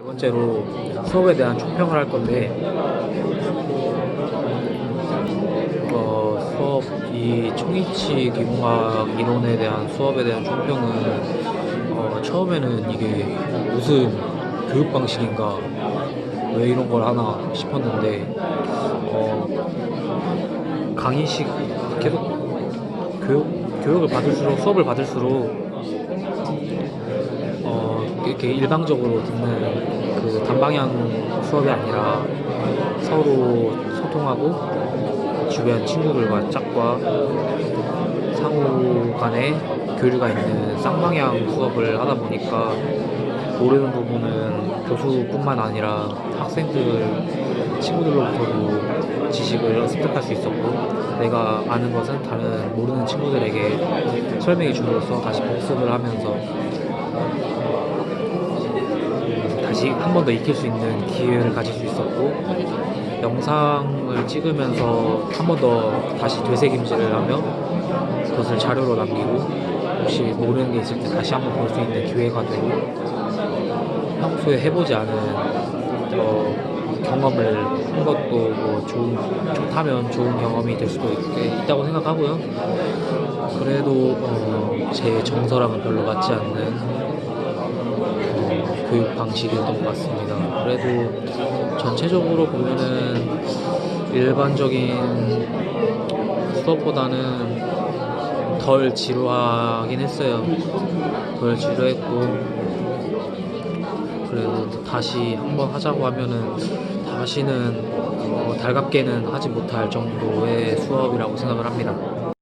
네 번째로 수업에 대한 총평을 할 건데 어, 수업 이 청이치 기공학 이론에 대한 수업에 대한 총평은 어, 처음에는 이게 무슨 교육 방식인가 왜 이런 걸 하나 싶었는데 어, 강의식 계속 교육 교육을 받을수록 수업을 받을수록 어, 이렇게 일방적으로 듣는 그 단방향 수업이 아니라 서로 소통하고 주변 친구들과 짝과 상호 간에 교류가 있는 쌍방향 수업을 하다 보니까 모르는 부분은 교수뿐만 아니라 학생들 친구들로부터도 지식을 습득할 수 있었고 내가 아는 것은 다른 모르는 친구들에게 설명해 줌으로써 다시 복습을 하면서 다시 한 번 더 익힐 수 있는 기회를 가질 수 있었고 영상을 찍으면서 한 번 더 다시 되새김질을 하며 그것을 자료로 남기고 혹시 모르는 게 있을 때 다시 한번 볼 수 있는 기회가 되고 평소에 해보지 않은 어, 경험을 한 것도 뭐 좋은 좋다면 좋은 경험이 될 수도 있, 다고 생각하고요. 그래도 어, 제 정서랑은 별로 맞지 않는 어, 교육 방식이었던 것 같습니다. 그래도 전체적으로 보면은 일반적인 수업보다는 덜 지루하긴 했어요. 덜 지루했고 그래도 다시 한번 하자고 하면은 다시는 어, 달갑게는 하지 못할 정도의 수업이라고 생각을 합니다.